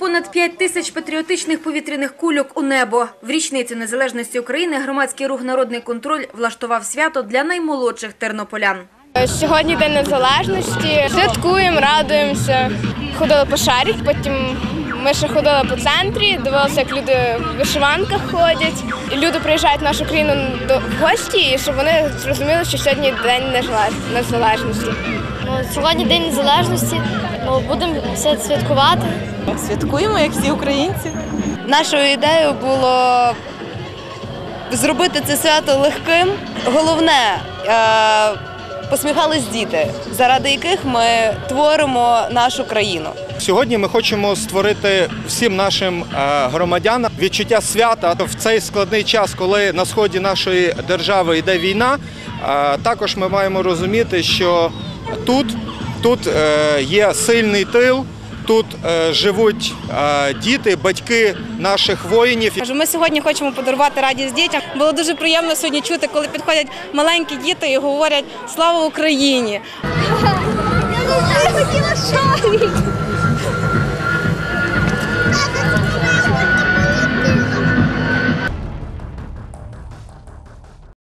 понад 5 тисяч патріотичних повітряних кульок у небо. В річницю незалежності України громадський рух «Народний контроль» влаштував свято для наймолодших тернополян. Сьогодні День Незалежності. Святкуємо, радуємося. Ходили по шарі, потім ми ще ходили по центрі, дивилися, як люди в вишиванках ходять. І люди приїжджають в нашу країну до в гості, і щоб вони зрозуміли, що сьогодні День Незалежності. Ну, Сьогодні День Незалежності. Будемо все святкувати. Святкуємо, як всі українці. Нашою ідеєю було зробити це свято легким. Головне, е, посміхались діти, заради яких ми творимо нашу країну. Сьогодні ми хочемо створити всім нашим е, громадянам відчуття свята в цей складний час, коли на сході нашої держави йде війна. е, Також ми маємо розуміти, що тут, тут е, є сильний тил, тут е, живуть е, діти, батьки наших воїнів. Ми сьогодні хочемо подарувати радість дітям. Було дуже приємно сьогодні чути, коли підходять маленькі діти і говорять Слава Україні! Я хотіла шарик.